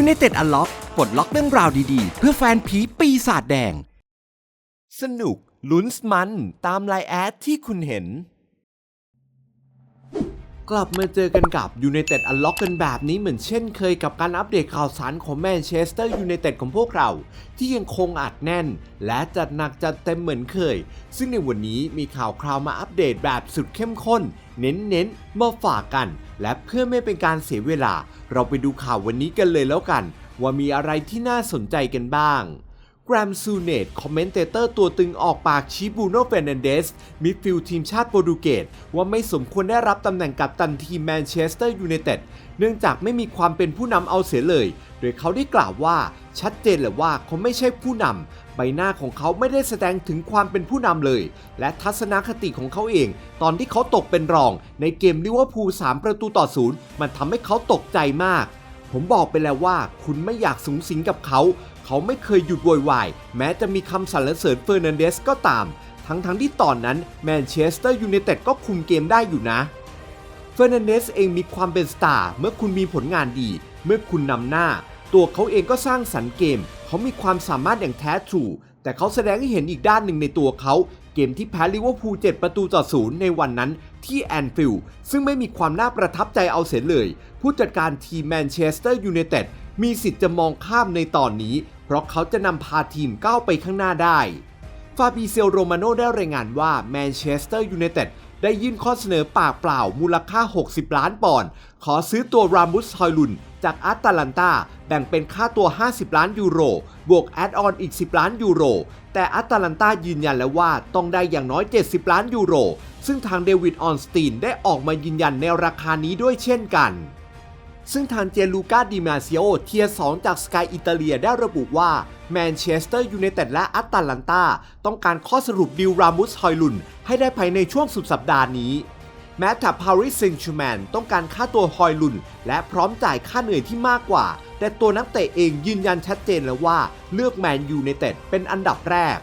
United Unlock ปลดล็อกเรื่องราวดีๆ เพื่อแฟนผีปีศาจแดง สนุกลุ้นมันตามไลน์แอดที่คุณเห็น กลับมาเจอกันกับ United Unlock กันแบบนี้เหมือนเช่นเคยกับการอัปเดตข่าวสารของแมนเชสเตอร์ยูไนเต็ดของพวกเรา ที่ยังคงอัดแน่น และจัดหนักจัดเต็มเหมือนเคย ซึ่งในวันนี้มีข่าวคราวมาอัปเดตแบบสุดเข้มข้น เน้นๆมาฝากกัน และเพื่อไม่เป็นการเสียเวลา เราไปดูข่าววันนี้กันเลยแล้วกัน ว่ามีอะไรที่น่าสนใจกันบ้าง กรมซูเนตคอมเมนเตเตอร์ตัวตึงออกปากชี้บูโน่เฟรนันเดส มิดฟิลด์ทีมชาติโปรตุเกสว่าไม่สมควรได้รับตำแหน่งกัปตันทีมแมนเชสเตอร์ยูไนเต็ดเนื่องจากไม่มีความเป็นผู้นำเอาเสียเลย โดยเขาได้กล่าวว่าชัดเจนเลยว่าเขาไม่ใช่ผู้นำ ใบหน้าของเขาไม่ได้แสดงถึงความเป็นผู้นำเลย และทัศนคติของเขาเอง ตอนที่เขาตกเป็นรอง ในเกมลิเวอร์พูล3ประตูต่อศูนย์มันทำให้เขาตกใจมาก ผมบอกไปแล้วว่าคุณไม่อยากสูงสิงกับเขา เขาไม่เคยหยุดโวยวาย แม้จะมีคำสรรเสริญเฟอร์นันเดสก็ตาม ทั้งๆทที่ตอนนั้นแมนเชสเตอร์ยูไนเต็ดก็คุมเกมได้อยู่นะเฟอร์นันเดสเองมีความเป็นสตาร์เมื่อคุณมีผลงานดี เมื่อคุณนำหน้า ตัวเขาเองก็สร้างสรรค์เกม เขามีความสามารถอย่างแท้ทรูแต่เขาแสดงให้เห็นอีกด้านหนึ่งในตัวเขา เกมที่แพ้ลิเวอร์พูล7ประตูต่อศูนย์ในวันนั้น ที่แอนฟิลด์ซึ่งไม่มีความน่าประทับใจเอาเสียเลย ผู้จัดการทีมแมนเชสเตอร์ยูไนเต็ดมีสิทธิ์จะมองข้ามในตอนนี้ เพราะเขาจะนำพาทีมก้าวไปข้างหน้าได้ ฟาบิเซลโรมาโนได้รายงานว่าแมนเชสเตอร์ยูไนเต็ด ได้ยื่นข้อเสนอปากเปล่ามูลค่า 60 ล้านปอนด์ขอซื้อตัวรามุสฮอยลุน จากอาตาลันตาแบ่งเป็นค่าตัว 50 ล้านยูโร บวกแอดออนอีก 10 ล้านยูโร แต่อาตาลันตายืนยันแล้วว่าต้องได้อย่างน้อย 70 ล้านยูโร ซึ่งทางเดวิดออนสตีนได้ออกมายืนยันในราคานี้ด้วยเช่นกันซึ่งทางเจลูกาดิมาเซโอเทียร์2จากสกายอิตาเลียได้ระบุว่า แมนเชสเตอร์ยูไนเต็ดและอัตแลนตาต้องการข้อสรุปดิวรามุสฮอยลุน ให้ได้ภายในช่วงสุดสัปดาห์นี้ แม้แต่พาริสเซนชูแมนต้องการค่าตัวฮอยลุน และพร้อมจ่ายค่าเหนื่อยที่มากกว่า แต่ตัวนักเตะเองยืนยันชัดเจนแล้วว่า เลือกแมนยูไนเต็ดเป็นอันดับแรก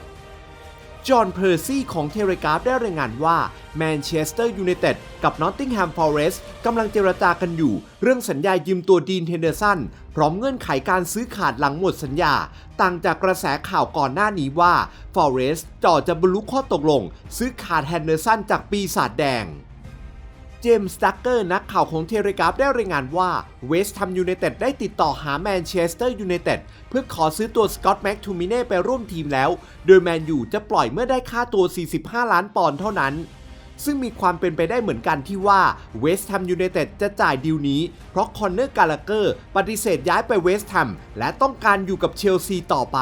จอห์นเพอร์ซี่ของเทเลกราฟได้รายงานว่าแมนเชสเตอร์ยูไนเต็ดกับนอตติงแฮมฟอเรสต์กำลังเจรจากันอยู่ เรื่องสัญญายืมตัวดีนเฮนเดอร์สันพร้อมเงื่อนไขการซื้อขาดหลังหมดสัญญา ต่างจากกระแสข่าวก่อนหน้านี้ว่าฟอเรสต์จ่อจะบรรลุข้อตกลง ซื้อขาดแฮนเดอร์สันจากปีศาจแดง เจมส์ดักเกอร์นักข่าวของเทเลกราฟได้รายงานว่าเวสต์แฮมยูไนเต็ดได้ติดต่อหาแมนเชสเตอร์ยูไนเต็ดเพื่อขอซื้อตัวสกอตต์แม็กทูมิเน่ไปร่วมทีมแล้ว โดยแมนยูจะปล่อยเมื่อได้ค่าตัว 45 ล้านปอนด์เท่านั้น ซึ่งมีความเป็นไปได้เหมือนกันที่ว่าเวสต์แฮมยูไนเต็ดจะจ่ายดีลนี้ เพราะคอนเนอร์กาลาเกอร์ปฏิเสธย้ายไปเวสต์แฮมและต้องการอยู่กับเชลซีต่อไป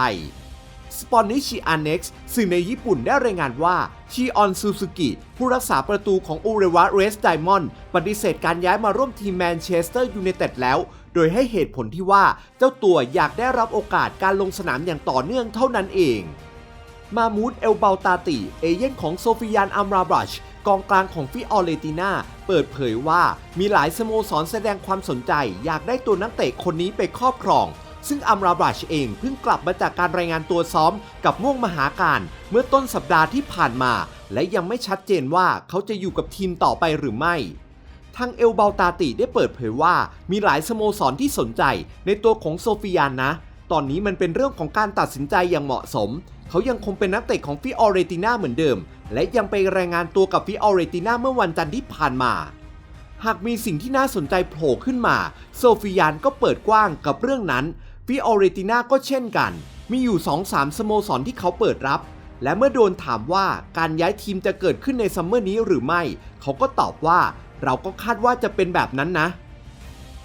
สปอนนิชิอันเน็กซ์สื่อในญี่ปุ่นได้รายงานว่าชีออนซูซูกิผู้รักษาประตูของอูเรวะเรสไดมอนด์ปฏิเสธการย้ายมาร่วมทีมแมนเชสเตอร์ยูไนเต็ดแล้ว โดยให้เหตุผลที่ว่าเจ้าตัวอยากได้รับโอกาสการลงสนามอย่างต่อเนื่องเท่านั้นเองมามูดเอลเบาตาติ เอเย่นของโซฟิยานอัมราบรัชกองกลางของฟิออเรติน่าเปิดเผยว่ามีหลายสโมสรแสดงความสนใจ อยากได้ตัวนักเตะคนนี้ไปครอบครอง ซึ่งอัมราบรัชเองเพิ่งกลับมาจากการรายงานตัวซ้อมกับม่วงมหาการเมื่อต้นสัปดาห์ที่ผ่านมา และยังไม่ชัดเจนว่าเขาจะอยู่กับทีมต่อไปหรือไม่ทางเอลเบาตาติได้เปิดเผยว่ามีหลายสโมสรที่สนใจในตัวของโซฟิยานนะ ตอนนี้มันเป็นเรื่องของการตัดสินใจอย่างเหมาะสม เขายังคงเป็นนักเตะของฟิออเรติน่าเหมือนเดิม และยังไปรายงานตัวกับฟิออเรติน่าเมื่อวันจันทร์ที่ผ่านมา หากมีสิ่งที่น่าสนใจโผล่ขึ้นมา โซฟิยานก็เปิดกว้างกับเรื่องนั้น ฟิออเรติน่าก็เช่นกัน มีอยู่ 2-3 สโมสรที่เขาเปิดรับ และเมื่อโดนถามว่าการย้ายทีมจะเกิดขึ้นในซัมเมอร์นี้หรือไม่ เขาก็ตอบว่าเราก็คาดว่าจะเป็นแบบนั้นนะ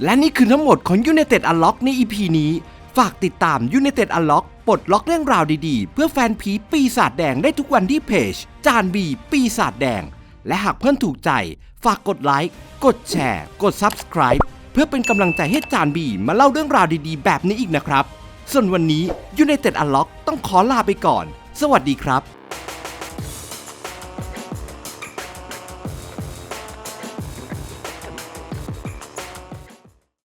และนี่คือทั้งหมดของ United Unlock ใน EP นี้ ฝากติดตาม United Unlock ปลดล็อกเรื่องราวดีๆ เพื่อแฟนผีปีศาจแดงได้ทุกวันที่เพจ จานบีปีศาจแดง และหากเพื่อนถูกใจ ฝากกดไลค์ กดแชร์ กด Subscribe พื่อเป็นกำลังใจให้จานบีมาเล่าเรื่องราวดีๆ แบบนี้อีกนะครับ ส่วนวันนี้ยูเนเต็ดอัลล็อกต้องขอลาไปก่อน สวัสดีครับ